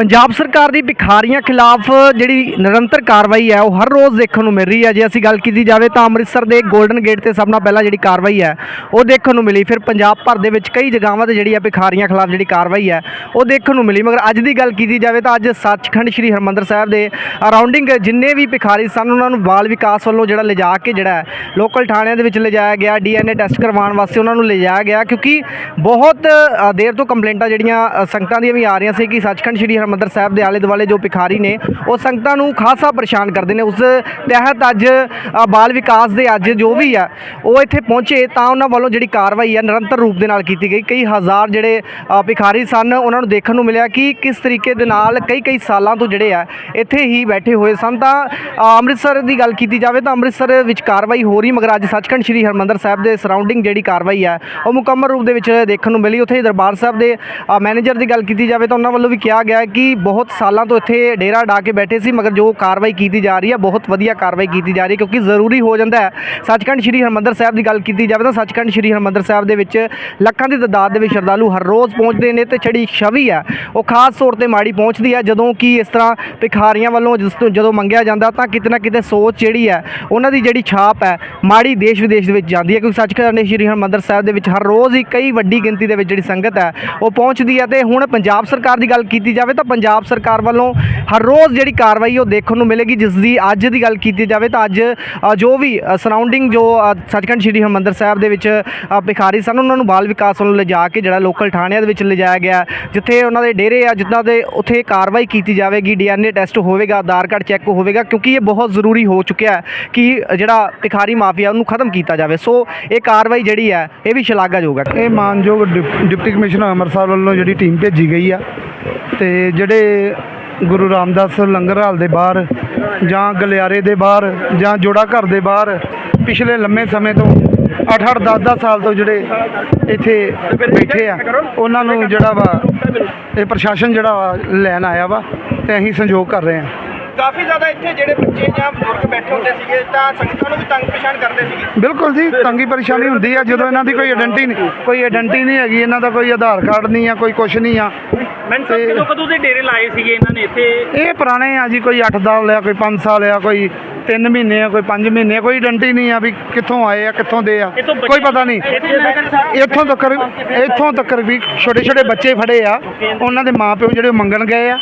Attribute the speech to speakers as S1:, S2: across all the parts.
S1: ਪੰਜਾਬ ਸਰਕਾਰ ਦੀ ਭਿਖਾਰੀਆਂ ਖਿਲਾਫ ਜਿਹੜੀ ਨਿਰੰਤਰ ਕਾਰਵਾਈ ਹੈ, ਉਹ ਹਰ ਰੋਜ਼ ਦੇਖਣ ਨੂੰ ਮਿਲ ਰਹੀ ਹੈ। ਜੇ ਅਸੀਂ ਗੱਲ ਕੀਤੀ ਜਾਵੇ ਤਾਂ ਅੰਮ੍ਰਿਤਸਰ ਦੇ 골ਡਨ ਗੇਟ ਤੇ ਸਭ ਨਾਲ ਪਹਿਲਾਂ ਜਿਹੜੀ ਕਾਰਵਾਈ ਹੈ, ਉਹ ਦੇਖਣ ਨੂੰ ਮਿਲੀ। ਫਿਰ ਪੰਜਾਬ ਭਰ ਦੇ ਵਿੱਚ ਕਈ ਜਗ੍ਹਾਵਾਂ ਤੇ ਜਿਹੜੀ ਹੈ ਭਿਖਾਰੀਆਂ ਖਿਲਾਫ ਜਿਹੜੀ ਕਾਰਵਾਈ ਹੈ, ਉਹ ਦੇਖਣ ਨੂੰ ਮਿਲੀ। ਮਗਰ ਅੱਜ ਦੀ ਗੱਲ ਕੀਤੀ ਜਾਵੇ ਤਾਂ ਅੱਜ ਸੱਚਖੰਡ ਸ੍ਰੀ ਹਰਮੰਦਰ ਸਾਹਿਬ ਦੇ ਅਰਾਊਂਡਿੰਗ ਜਿੰਨੇ ਵੀ ਭਿਖਾਰੀ ਸਨ, ਉਹਨਾਂ ਨੂੰ ਬਾਲ ਵਿਕਾਸ ਵੱਲੋਂ ਜਿਹੜਾ ਲਿਜਾ ਕੇ ਜਿਹੜਾ ਲੋਕਲ ਥਾਣਿਆਂ ਦੇ ਵਿੱਚ ਲਿਜਾਇਆ ਗਿਆ, ਡੀਐਨਏ ਟੈਸਟ ਕਰਵਾਉਣ ਵਾਸਤੇ ਉਹਨਾਂ ਨੂੰ ਲਿਜਾਇਆ ਗਿਆ। ਕਿਉਂਕਿ ਬਹੁਤ ਦੇਰ ਤੋਂ ਕੰਪਲੇਂਟਾਂ ਜਿਹੜੀਆਂ ਸੰਗਤਾਂ ਦੀਆਂ ਵੀ ਆ ਰਹੀਆਂ ਸੀ ਕਿ ਸੱਚਖੰਡ ਸ੍ਰੀ ਹਰਮੰਦਰ ਸਾਹਿਬ ਦੇ ਆਲੇ ਦੁਆਲੇ ਜੋ ਭਿਖਾਰੀ ਨੇ, ਉਹ ਸੰਗਤਾਂ ਨੂੰ ਖਾਸਾ ਪਰੇਸ਼ਾਨ ਕਰਦੇ ਨੇ। ਉਸ ਤਹਿਤ ਅੱਜ ਬਾਲ ਵਿਕਾਸ ਦੇ ਅੱਜ ਜੋ ਵੀ ਆ, ਉਹ ਇੱਥੇ ਪਹੁੰਚੇ ਤਾਂ ਉਹਨਾਂ ਵੱਲੋਂ ਜਿਹੜੀ ਕਾਰਵਾਈ ਹੈ ਨਿਰੰਤਰ ਰੂਪ ਦੇ ਨਾਲ ਕੀਤੀ ਗਈ। ਕਈ ਹਜ਼ਾਰ ਜਿਹੜੇ ਭਿਖਾਰੀ ਸਨ, ਉਹਨਾਂ ਨੂੰ ਦੇਖਣ ਨੂੰ ਮਿਲਿਆ ਕਿ ਕਿਸ ਤਰੀਕੇ ਦੇ ਨਾਲ ਕਈ ਕਈ ਸਾਲਾਂ ਤੋਂ ਜਿਹੜੇ ਆ, ਇੱਥੇ ਹੀ ਬੈਠੇ ਹੋਏ ਸਨ। ਤਾਂ ਅੰਮ੍ਰਿਤਸਰ ਦੀ ਗੱਲ ਕੀਤੀ ਜਾਵੇ ਤਾਂ ਅੰਮ੍ਰਿਤਸਰ ਵਿੱਚ ਕਾਰਵਾਈ ਹੋ ਰਹੀ, ਮਗਰ ਅੱਜ ਸੱਚਖੰਡ ਸ੍ਰੀ ਹਰਮੰਦਰ ਸਾਹਿਬ ਦੇ ਸਰਾਊਂਡਿੰਗ ਜਿਹੜੀ ਕਾਰਵਾਈ ਹੈ ਉਹ ਮੁਕੰਮਲ ਰੂਪ ਦੇ ਵਿੱਚ ਦੇਖਣ ਨੂੰ ਮਿਲੀ। ਉੱਥੇ ਹੀ ਦਰਬਾਰ ਸਾਹਿਬ ਦੇ ਮੈਨੇਜਰ ਦੀ ਗੱਲ ਕੀਤੀ ਜਾਵੇ ਤਾਂ ਉਹਨਾਂ ਵੱਲੋਂ ਵੀ ਕਿਹਾ ਗਿਆ ਕਿ ਕਿ ਬਹੁਤ ਸਾਲਾਂ ਤੋਂ ਇੱਥੇ ਡੇਰਾ ਡਾ ਕੇ ਬੈਠੇ ਸੀ, ਮਗਰ ਜੋ ਕਾਰਵਾਈ ਕੀਤੀ ਜਾ ਰਹੀ ਹੈ, ਬਹੁਤ ਵਧੀਆ ਕਾਰਵਾਈ ਕੀਤੀ ਜਾ ਰਹੀ ਹੈ, ਕਿਉਂਕਿ ਜ਼ਰੂਰੀ ਹੋ ਜਾਂਦਾ ਹੈ। ਸੱਚਖੰਡ ਸ੍ਰੀ ਹਰਮੰਦਰ ਸਾਹਿਬ ਦੀ ਗੱਲ ਕੀਤੀ ਜਾਵੇ ਤਾਂ ਸੱਚਖੰਡ ਸ੍ਰੀ ਹਰਮੰਦਰ ਸਾਹਿਬ ਦੇ ਵਿੱਚ ਲੱਖਾਂ ਦੀ ਤਾਦਾਦ ਦੇ ਵਿੱਚ ਸ਼ਰਧਾਲੂ ਹਰ ਰੋਜ਼ ਪਹੁੰਚਦੇ ਨੇ ਤੇ ਜਿਹੜੀ ਛਵੀ ਹੈ। ਉਹ ਖਾਸ ਤੌਰ ਤੇ ਮਾੜੀ ਪਹੁੰਚਦੀ ਹੈ, ਜਦੋਂ ਕਿ ਇਸ ਤਰ੍ਹਾਂ ਭਿਖਾਰੀਆਂ ਵੱਲੋਂ ਜਿਸ ਤੋਂ ਜਦੋਂ ਮੰਗਿਆ ਜਾਂਦਾ ਤਾਂ ਕਿਤੇ ਨਾ ਕਿਤੇ ਸੋਚ ਜਿਹੜੀ ਹੈ, ਉਹਨਾਂ ਦੀ ਜਿਹੜੀ ਛਾਪ ਹੈ, ਮਾੜੀ ਦੇਸ਼ ਵਿਦੇਸ਼ ਦੇ ਵਿੱਚ ਜਾਂਦੀ ਹੈ, ਕਿਉਂਕਿ ਸੱਚਖੰਡ ਸ੍ਰੀ ਹਰਮੰਦਰ ਸਾਹਿਬ ਦੇ ਵਿੱਚ ਹਰ ਰੋਜ਼ ਹੀ ਕਈ ਵੱਡੀ ਗਿਣਤੀ ਦੇ ਵਿੱਚ ਜਿਹੜੀ ਸੰਗਤ ਹੈ, ਉਹ ਪਹੁੰਚਦੀ ਹੈ ਤੇ ਹੁਣ ਪੰਜਾਬ ਸਰਕਾਰ ਦੀ ਗੱਲ ਕੀਤੀ ਜਾਵੇ ਤਾਂ ਪੰਜਾਬ ਸਰਕਾਰ ਵੱਲੋਂ ਹਰ ਰੋਜ਼ ਜਿਹੜੀ ਕਾਰਵਾਈ ਉਹ ਦੇਖਣ ਨੂੰ ਮਿਲੇਗੀ, ਜਿਸ ਦੀ ਅੱਜ ਦੀ ਗੱਲ ਕੀਤੀ ਜਾਵੇ ਤਾਂ ਅੱਜ ਜੋ ਵੀ ਸਰਾਊਂਡਿੰਗ ਜੋ ਸੱਚਖੰਡ ਸ੍ਰੀ ਹਰਮੰਦਰ ਸਾਹਿਬ ਦੇ ਵਿੱਚ ਭਿਖਾਰੀ ਸਨ, ਉਹਨਾਂ ਨੂੰ ਬਾਲ ਵਿਕਾਸ ਵੱਲੋਂ ਲਿਜਾ ਕੇ ਜਿਹੜਾ ਲੋਕਲ ਥਾਣਿਆਂ ਦੇ ਵਿੱਚ ਲਿਜਾਇਆ ਗਿਆ ਜਿੱਥੇ ਉਹਨਾਂ ਦੇ ਡੇਰੇ ਆ, ਜਿੱਦਾਂ ਦੇ ਉੱਥੇ ਕਾਰਵਾਈ ਕੀਤੀ ਜਾਵੇਗੀ ਡੀਐਨਏ ਟੈਸਟ ਹੋਵੇਗਾ, ਆਧਾਰ ਕਾਰਡ ਚੈੱਕ ਹੋਵੇਗਾ, ਕਿਉਂਕਿ ਇਹ ਬਹੁਤ ਜ਼ਰੂਰੀ ਹੋ ਚੁੱਕਿਆ ਹੈ ਕਿ ਜਿਹੜਾ ਭਿਖਾਰੀ ਮਾਫੀਆ ਉਹਨੂੰ ਖਤਮ ਕੀਤਾ ਜਾਵੇ। ਸੋ ਇਹ ਕਾਰਵਾਈ ਜਿਹੜੀ ਹੈ, ਇਹ ਵੀ ਸ਼ਲਾਘਾਯੋਗ ਹੈ।
S2: ਇਹ ਮਾਨਯੋਗ ਡਿਪ- ਡਿਪਟੀ ਕਮਿਸ਼ਨਰ ਅੰਮ੍ਰਿਤਸਰ ਵੱਲੋਂ ਜਿਹੜੀ ਟੀਮ ਭੇਜੀ ਗਈ ਆ ਤੇ ਜਿਹੜੇ ਗੁਰੂ ਰਾਮਦਾਸ ਲੰਗਰ ਹਾਲ ਦੇ ਬਾਹਰ ਜਾਂ ਗਲਿਆਰੇ ਦੇ ਬਾਹਰ ਜਾਂ ਜੋੜਾ ਘਰ ਦੇ ਬਾਹਰ ਪਿਛਲੇ ਲੰਮੇ ਸਮੇਂ ਤੋਂ 8-8 10-10 ਸਾਲ ਤੋਂ ਜਿਹੜੇ ਇੱਥੇ ਬੈਠੇ ਆ, ਉਹਨਾਂ ਨੂੰ ਜਿਹੜਾ ਵਾ ਇਹ ਪ੍ਰਸ਼ਾਸਨ ਜਿਹੜਾ ਵਾ ਲੈਣ ਆਇਆ ਵਾ ਤੇ ਅਸੀਂ ਸੰਯੋਗ ਕਰ ਰਹੇ ਹਾਂ।
S1: ਕਾਫੀ ਜ਼ਿਆਦਾ ਇੱਥੇ ਜਿਹੜੇ ਬੱਚੇ ਜਾਂ ਬਜ਼ੁਰਗ ਬੈਠੇ ਹੁੰਦੇ ਸੀਗੇ ਤਾਂ ਸੰਗਤਾਂ ਨੂੰ ਵੀ ਤੰਗ ਪਛਾਣ ਕਰਦੇ ਸੀਗੇ।
S2: ਬਿਲਕੁਲ ਜੀ ਤੰਗੀ ਪਰੇਸ਼ਾਨੀ ਹੁੰਦੀ ਆ ਜਦੋਂ ਇਹਨਾਂ ਦੀ ਕੋਈ ਆਇਡੈਂਟੀ ਨਹੀਂ ਕੋਈ ਆਇਡੈਂਟੀ ਨਹੀਂ ਹੈਗੀ ਇਹਨਾਂ ਦਾ ਕੋਈ ਆਧਾਰ ਕਾਰਡ ਨਹੀਂ ਆ ਕੋਈ ਕੁਛ ਨਹੀਂ ਆ।
S3: ਮੈਂ
S2: ਤੇ-
S3: ਕਦੋਂ ਕਦੋਂ ਦੇ ਡੇਰੇ ਲਾਏ ਸੀਗੇ ਇਹਨਾਂ ਨੇ ਇੱਥੇ?
S2: ਇਹ ਪੁਰਾਣੇ ਆ ਜੀ ਕੋਈ 8 ਸਾਲ ਆ ਕੋਈ 5 ਸਾਲ ਆ ਕੋਈ 3 ਮਹੀਨੇ ਆ ਕੋਈ 5 ਮਹੀਨੇ ਆ ਕੋਈ ਆਇਡੈਂਟੀ ਨਹੀਂ ਆ ਵੀ ਕਿੱਥੋਂ ਆਏ ਆ ਕਿੱਥੋਂ ਦੇ ਆ।
S3: ਇਹ ਤੋਂ
S2: ਕੋਈ ਪਤਾ ਨਹੀਂ।
S3: ਇੱਥੋਂ
S2: ਤੱਕ ਇੱਥੋਂ ਤੱਕ ਵੀ ਛੋਟੇ ਛੋਟੇ ਬੱਚੇ ਫੜੇ ਆ। ਉਹਨਾਂ ਦੇ ਮਾਪਿਓ ਜਿਹੜੇ ਉਹ ਮੰਗਣ ਗਏ ਆ।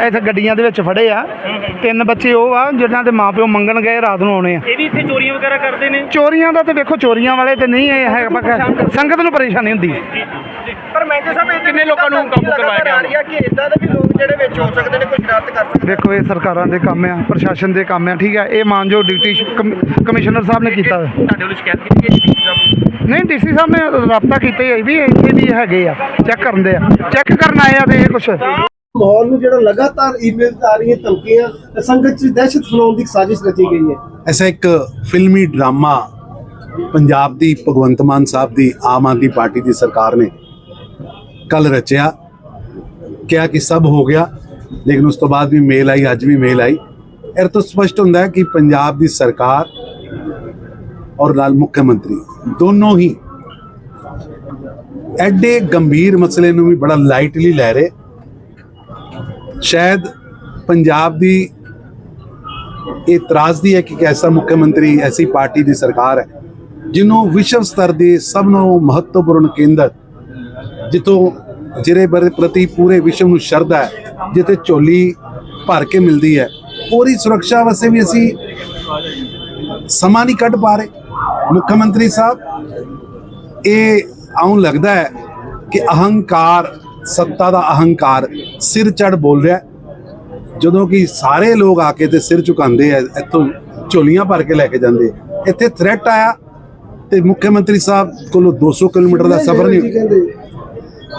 S2: ਇੱਥੇ ਗੱਡੀਆਂ ਦੇ ਵਿੱਚ ਫੜੇ ਆ। ਤਿੰਨ ਬੱਚੇ ਉਹ ਆ ਜਿਨ੍ਹਾਂ ਦੇ ਮਾਪਿਓ ਮੰਗਣ ਗਏ ਰਾਤ ਨੂੰ ਆਉਣੇ ਆ।
S3: ਇਹ ਵੀ ਇੱਥੇ ਚੋਰੀਆਂ ਵਗੈਰਾ ਕਰਦੇ ਨੇ?
S2: ਚੋਰੀਆਂ ਦਾ ਤੇ ਵੇਖੋ ਚੋਰੀਆਂ ਵਾਲੇ ਤੇ ਨਹੀਂ ਇਹ ਹੈ ਸੰਗਤ ਨੂੰ ਪਰੇਸ਼ਾਨੀ ਹੁੰਦੀ ਹੈ।
S1: ਪਰ ਮੈਨੇਜਰ ਸਾਹਿਬ ਇਹ
S3: ਕਿੰਨੇ ਲੋਕਾਂ ਨੂੰ ਕਾਬੂ ਕਰਵਾਇਆ ਗਿਆ?
S1: ਆ ਰਹੀ ਆ ਕਿ ਇਦਾਂ ਦੇ ਵੀ ਲੋਕ ਜਿਹੜੇ ਵਿੱਚ ਹੋ ਸਕਦੇ ਨੇ ਕੋਈ ਸ਼ਰਾਰਤ ਕਰ ਸਕਦੇ
S2: ਵੇਖੋ ਇਹ ਸਰਕਾਰਾਂ ਦੇ ਕੰਮ ਆ ਪ੍ਰਸ਼ਾਸਨ ਦੇ ਕੰਮ ਆ ਠੀਕ ਆ। ਇਹ ਸ਼- ਕਮ- ਕਮਿਸ਼ਨਰ ਸਾਹਿਬ ਨੇ ਕੀਤਾ।
S3: ਤੁਹਾਡੇ ਵੱਲੋਂ ਸ਼ਿਕਾਇਤ ਕੀਤੀ ਗਈ ਸੀ ਸਾਹਿਬ
S2: ਨਹੀਂ ਡੀਸੀ ਸਾਹਿਬ ਨੇ ਰਾਬਤਾ ਕੀਤਾ ਹੀ ਹੈ ਵੀ ਇੱਥੇ ਵੀ ਹੈਗੇ ਆ ਚੈੱਕ ਕਰਨ ਦੇ ਆ। ਚੈੱਕ ਕਰਨ ਆਏ ਆ ਤੇ ਇਹ ਕੁਛ
S4: ਮਾਹੌਲ ਨੂੰ ਜਿਹੜਾ ਲਗਾਤਾਰ ਈਮੇਲ ਆ ਰਹੀਆਂ ਧਮਕੀਆਂ ਸੰਗਤ 'ਚ ਦਹਿਸ਼ਤ ਫੈਲਾਉਣ ਦੀ ਸਾਜ਼ਿਸ਼ ਰਚੀ ਗਈ ਹੈ।
S5: ਐਸਾ ਇੱਕ ਫਿਲਮੀ ਡਰਾਮਾ ਪੰਜਾਬ ਦੀ ਭਗਵੰਤ ਮਾਨ ਸਾਹਿਬ ਦੀ ਆਮ ਆਦਮੀ ਪਾਰਟੀ ਦੀ ਸਰਕਾਰ ਨੇ ਕੱਲ ਰਚਿਆ। ਕਿਹਾ ਕਿ ਸਭ ਹੋ ਗਿਆ, ਲੇਕਿਨ ਉਸ ਤੋਂ ਬਾਅਦ ਵੀ ਮੇਲ ਆਈ, ਅੱਜ ਵੀ ਮੇਲ ਆਈ। ਇਹ ਤੋਂ ਸਪਸ਼ਟ ਹੁੰਦਾ ਹੈ ਕਿ ਪੰਜਾਬ ਦੀ ਸਰਕਾਰ ਔਰ ਨਾਲ ਮੁੱਖ ਮੰਤਰੀ ਦੋਨੋਂ ਹੀ ਐਡੇ ਗੰਭੀਰ ਮਸਲੇ ਨੂੰ ਵੀ ਬੜਾ ਲਾਈਟਲੀ ਲੈ ਰਹੇ। ਸ਼ਾਇਦ ਪੰਜਾਬ ਦੀ ਇਹ ਤਰਾਸਦੀ ਹੈ ਕਿ ਇੱਕ ਐਸਾ ਮੁੱਖ ਮੰਤਰੀ, ਐਸੀ ਪਾਰਟੀ ਦੀ ਸਰਕਾਰ ਹੈ, ਜਿਹਨੂੰ ਵਿਸ਼ਵ ਸਤਰ ਦੇ ਸਭ ਨੂੰ ਮਹੱਤਵਪੂਰਨ ਕੇਂਦਰ, ਜਿੱਥੋਂ ਜਿਹੜੇ ਬਰੇ ਪ੍ਰਤੀ ਪੂਰੇ ਵਿਸ਼ਵ ਨੂੰ ਸ਼ਰਧਾ ਹੈ, ਜਿੱਥੇ ਝੋਲੀ ਭਰ ਕੇ ਮਿਲਦੀ ਹੈ। ਪੂਰੀ ਸੁਰੱਖਿਆ ਵਾਸਤੇ ਵੀ ਅਸੀਂ ਸਮਾਂ ਨਹੀਂ ਕੱਢ ਪਾ ਰਹੇ। ਮੁੱਖ ਮੰਤਰੀ ਸਾਹਿਬ, ਇਹ ਆਉਂ ਲੱਗਦਾ ਹੈ ਕਿ ਅਹੰਕਾਰ ਸੱਤਾ ਦਾ ਅਹੰਕਾਰ ਸਿਰ ਚੜ ਬੋਲ ਰਿਹਾ ਜਦੋਂ ਕਿ ਸਾਰੇ ਲੋਕ ਆ ਕੇ ਤੇ ਸਿਰ ਝੁਕਾਉਂਦੇ ਆ, ਇੱਥੋਂ ਝੋਲੀਆਂ ਭਰ ਕੇ ਲੈ ਕੇ ਜਾਂਦੇ ਆ। ਇੱਥੇ ਥ੍ਰੈਟ ਆਇਆ ਤੇ ਮੁੱਖ ਮੰਤਰੀ ਸਾਹਿਬ ਕੋਲੋਂ 200 ਕਿਲੋਮੀਟਰ ਦਾ ਸਫ਼ਰ ਨਹੀਂ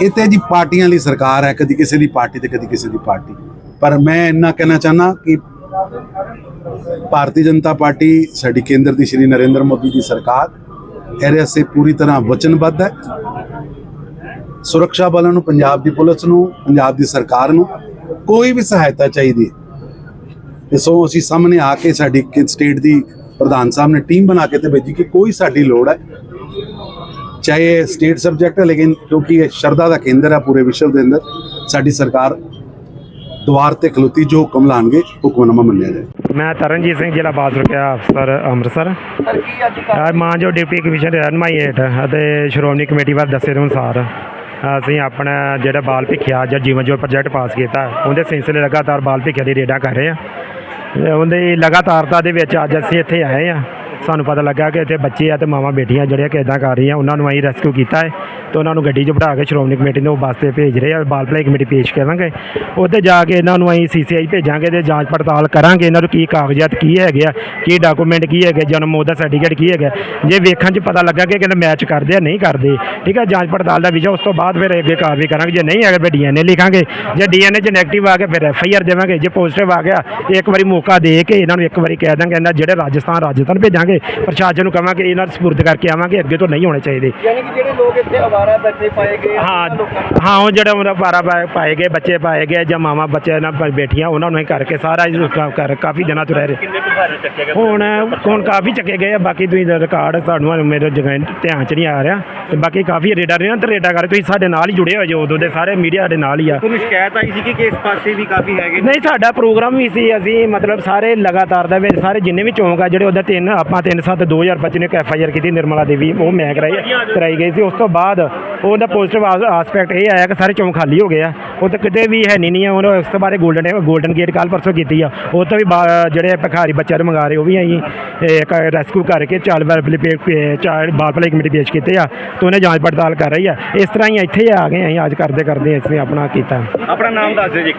S5: ਇਹ ਤੇ ਜੀ ਪਾਰਟੀਆਂ ਲਈ ਸਰਕਾਰ ਹੈ, ਕਦੀ ਕਿਸੇ ਦੀ ਪਾਰਟੀ ਤੇ ਕਦੀ ਕਿਸੇ ਦੀ ਪਾਰਟੀ। ਪਰ ਮੈਂ ਇੰਨਾ ਕਹਿਣਾ ਚਾਹਨਾ ਕਿ ਭਾਰਤੀ ਜਨਤਾ ਪਾਰਟੀ, ਸਾਡੀ ਕੇਂਦਰ ਦੀ ਸ਼੍ਰੀ ਨਰਿੰਦਰ ਮੋਦੀ ਦੀ ਸਰਕਾਰ, ਇਹਦੇ ਵਾਸਤੇ ਪੂਰੀ ਤਰ੍ਹਾਂ ਵਚਨਬੱਧ ਹੈ। ਸੁਰੱਖਿਆ ਬਲਾਂ ਨੂੰ ਪੰਜਾਬ ਦੀ ਪੁਲਿਸ ਨੂੰ ਪੰਜਾਬ ਦੀ ਸਰਕਾਰ ਨੂੰ ਕੋਈ ਵੀ ਸਹਾਇਤਾ ਚਾਹੀਦੀ ਹੈ। ਸੋ ਅਸੀਂ ਸਾਹਮਣੇ ਆ ਕੇ ਸਾਡੀ ਸਟੇਟ ਦੀ ਪ੍ਰਧਾਨ ਸਾਹਿਬ ਨੇ ਟੀਮ ਬਣਾ ਕੇ ਤੇ ਭੇਜੀ ਕਿ ਕੋਈ ਸਾਡੀ ਲੋੜ ਹੈ। ਚਾਹੇ ਸਟੇਟ ਸਬਜੈਕਟ ਹੈ ਲੇਕਿਨ ਕਿਉਂਕਿ ਇਹ ਸ਼ਰਧਾ ਦਾ ਕੇਂਦਰ ਹੈ ਪੂਰੇ ਵਿਸ਼ਵ ਦੇ ਅੰਦਰ ਸਾਡੀ ਸਰਕਾਰ ਦੁਆਰ ਤੇ ਖਲੋਤੀ ਜੋ ਹੁਕਮ ਲਾਣਗੇ ਹੁਕਮਨਾਮਾ ਮੰਨਿਆ ਜਾਏ।
S6: ਮੈਂ ਤਰਨਜੀਤ ਸਿੰਘ ਜ਼ਿਲ੍ਹਾ ਬਾਲ ਸੁਰੱਖਿਆ ਅਫਸਰ ਅੰਮ੍ਰਿਤਸਰ। ਅੱਜ ਮਾਨਯੋਗ ਡਿਪਟੀ ਕਮਿਸ਼ਨਰ ਰਹਿਨਮਾਈ ਹੇਠ ਅਤੇ ਸ਼੍ਰੋਮਣੀ ਕਮੇਟੀ ਵੱਲ ਦੱਸੇ ਦੇ ਅਨੁਸਾਰ। ਅਸੀਂ ਆਪਣਾ ਜਿਹੜਾ ਬਾਲ ਭਿੱਖਿਆ ਜਾਂ ਜੀਵਨ ਜੋਤ ਪ੍ਰੋਜੈਕਟ ਪਾਸ ਕੀਤਾ, ਉਹਦੇ ਸਿਲਸਿਲੇ ਲਗਾਤਾਰ ਬਾਲ ਭਿੱਖਿਆ ਦੀ ਰੇਡਾਂ ਕਰ ਰਹੇ ਆ ਤੇ ਉਹਦੇ ਲਗਾਤਾਰਤਾ ਦੇ ਵਿੱਚ ਅੱਜ ਅਸੀਂ ਇੱਥੇ ਆਏ ਆ ਸਾਨੂੰ ਪਤਾ ਲੱਗਾ ਕਿ ਇੱਥੇ ਬੱਚੇ ਆ ਤੇ ਮਾਵਾਂ ਬੇਟੀਆਂ ਜਿਹੜੀਆਂ ਕਿ ਇਦਾਂ ਕਰ ਰਹੀਆਂ। ਉਹਨਾਂ ਨੂੰ ਅਸੀਂ ਰੈਸਕਿਊ ਕੀਤਾ ਹੈ ਤੇ ਉਹਨਾਂ ਨੂੰ ਗੱਡੀ 'ਚ ਬਿਠਾ ਕੇ ਸ਼੍ਰੋਮਣੀ ਕਮੇਟੀ ਨੂੰ ਬੱਸ ਤੇ ਭੇਜ ਰਹੇ ਆ। ਬਾਲ ਭਲਾਈ ਕਮੇਟੀ ਪੇਸ਼ ਕਰਾਂਗੇ। ਉੱਥੇ ਜਾ ਕੇ ਇਹਨਾਂ ਨੂੰ ਅਸੀਂ ਸੀਸੀਆਈ ਭੇਜਾਂਗੇ ਤੇ ਜਾਂਚ ਪੜਤਾਲ ਕਰਾਂਗੇ। ਇਹਨਾਂ ਨੂੰ ਕੀ ਕਾਗਜ਼ਾਤ ਕੀ ਹੈਗੇ ਆ, ਕੀ ਡਾਕੂਮੈਂਟ ਕੀ ਹੈਗੇ, ਜਨਮ ਉਹਦਾ ਸਰਟੀਫਿਕੇਟ ਕੀ ਹੈਗਾ। ਜੇ ਵੇਖਣ 'ਚ ਪਤਾ ਲੱਗਾ ਕਿ ਕਹਿੰਦੇ ਮੈਚ ਕਰਦੇ ਆ, ਨਹੀਂ ਕਰਦੇ, ਠੀਕ ਹੈ ਜਾਂਚ ਪੜਤਾਲ ਦਾ ਵਿਸ਼ਾ ਉਸ ਤੋਂ ਬਾਅਦ ਫਿਰ ਅੱਗੇ ਕਾਰਵਾਈ ਕਰਾਂਗੇ। ਜੇ ਨਹੀਂ ਹੈਗਾ ਫਿਰ ਡੀਐਨਏ ਲਿਖਾਂਗੇ। ਜੇ ਡੀਐਨਏ 'ਚ ਨੈਗੇਟਿਵ ਆ ਗਿਆ ਫਿਰ ਐਫਆਈਆਰ ਦੇਵਾਂਗੇ। ਜੇ ਪੋਜ਼ਿਟਿਵ ਆ ਗਿਆ, ਇੱਕ ਵਾਰੀ ਮੌਕਾ ਦੇ ਕੇ ਇਹਨਾਂ ਨੂੰ ਇੱਕ ਵਾਰੀ ਕਹਿ ਦਾਂਗੇ, ਇਹਨਾਂ ਜਿਹੜੇ ਰਾਜਸਥਾਨ ਰਾਜਸਥਾਨ ਭੇਜਾਂਗੇ। ਪ੍ਰਸ਼ਾਸਨ ਨੂੰ ਕਹਾਂਗੇ ਇਹਨਾਂ ਨੂੰ ਸਪੁਰਦ ਕਰਕੇ ਆਵਾਂਗੇ ਅੱਗੇ ਤੋਂ ਨਹੀਂ ਹੋਣੇ ਚਾਹੀਦੇ।
S4: ਯਾਨੀ ਕਿ ਜਿਹੜੇ ਲੋਕ ਇੱਥੇ ਆਵਾਰਾ ਬੈਠੇ ਪਾਏ ਗਏ ਆ,
S6: ਹਾਂ
S4: ਉਹਨਾਂ ਲੋਕਾਂ ਨੂੰ
S6: ਹਾਂ ਉਹ ਜਿਹੜੇ ਉਹਨਾਂ ਪਾਰਾ ਪਾ- ਪਾਏ ਗਏ ਬੱਚੇ ਪਾਏ ਗਏ ਜਾਂ ਮਾਵਾਂ ਬੱਚੇ ਨਾਲ ਬ- ਬੈਠੀਆਂ ਉਹਨਾਂ ਨੂੰ ਹੀ ਕਰਕੇ ਸਾਰਾ ਹੀ ਕ- ਕਰ ਕਾਫੀ ਦਿਨਾਂ ਤੋਂ ਰਹਿ ਰਹੇ।
S3: ਕਿੰਨੇ ਪ੍ਰਭਾਵਿਤ ਚੱਕੇ ਗਏ?
S6: ਹੁਣ ਹੁਣ ਕਾਫੀ ਚੱਕੇ ਗਏ ਆ ਬਾਕੀ ਤੁਸੀਂ ਰਿਕਾਰਡ ਤੁਹਾਨੂੰ ਮੇਰੇ ਜਗ੍ਹਾ ਧਿਆਨ ਚ ਨਹੀਂ ਆ ਰਿਹਾ ਤੇ ਬਾਕੀ ਕਾਫੀ ਰੇਡਾ ਰਹੇ ਤੇ ਰੇਡਾ ਕਰ ਤੁਸੀਂ ਸਾਡੇ ਨਾਲ ਹੀ ਜੁੜੇ ਹੋਏ ਜੋ ਉਦੋਂ ਦੇ ਸਾਰੇ ਮੀਡੀਆ ਸਾਡੇ ਨਾਲ ਹੀ ਆ।
S3: ਤੁਹਾਨੂੰ ਸ਼ਿਕਾਇਤ ਆਈ ਸੀ ਕਿ ਇਸ ਪਾਸੇ ਵੀ ਕਾਫੀ ਹੈਗੇ
S6: ਨਹੀਂ ਸਾਡਾ ਪ੍ਰੋਗਰਾਮ ਵੀ ਸੀ ਅਸੀਂ ਮਤਲਬ ਸਾਰੇ ਲਗਾਤਾਰ ਦੇ ਵਿੱਚ ਸਾਰੇ ਜਿੰਨੇ ਵੀ ਚੌਂਕ ਆ ਜਿਹੜੇ ਉਹਦਾ ਤਿੰਨ ਆਪਾਂ 3 7 2025 ਨੂੰ ਇੱਕ ਐਫ ਆਈ ਆਰ ਕੀਤੀ ਨਿਰਮਲਾ ਦੇਵੀ। ਉਹ ਮੈਂ ਕਰਾਈ ਕਰਾਈ ਗਈ ਸੀ। ਉਸ ਤੋਂ ਬਾਅਦ ਉਹਦਾ ਪੋਜ਼ਿਟਿਵ ਆਸਪੈਕਟ ਇਹ ਆਇਆ ਕਿ ਸਾਰੇ ਚੌਂਕ ਖਾਲੀ ਹੋ ਗਏ ਆ। ਉਹ ਤਾਂ ਕਿਤੇ ਵੀ ਹੈ ਨਹੀਂ ਨਹੀਂ ਆ। ਉਹਨਾਂ ਉਸ ਤੋਂ ਬਾਅਦ ਗੋਲਡਨ ਗੋਲਡਨ ਗੇਟ ਕੱਲ ਪਰਸੋਂ ਕੀਤੀ ਆ। ਉਹ ਤੋਂ ਵੀ ਬਾ- ਜਿਹੜੇ ਭਿਖਾਰੀ ਬੱਚਿਆਂ ਨੂੰ ਮੰਗਾ ਰਹੇ, ਉਹ ਵੀ ਅਸੀਂ ਰੈਸਕਿਊ ਕਰਕੇ ਚਾਲ ਚਾਲ ਬਾਲ ਭਲਾਈ ਕਮੇਟੀ ਪੇਸ਼ ਕੀਤੇ ਆ। ਤੇ ਉਹਨੇ ਜਾਂਚ ਪੜਤਾਲ ਕਰ ਰਹੀ ਆ। ਇਸ ਤਰ੍ਹਾਂ ਹੀ ਇੱਥੇ ਆ ਗਏ ਅਸੀਂ ਅੱਜ ਕਰਦੇ ਕਰਦੇ ਅਸੀਂ ਆਪਣਾ ਕੀਤਾ।
S3: ਆਪਣਾ ਨਾਮ ਦੱਸ ਦਿਓ ਜੀ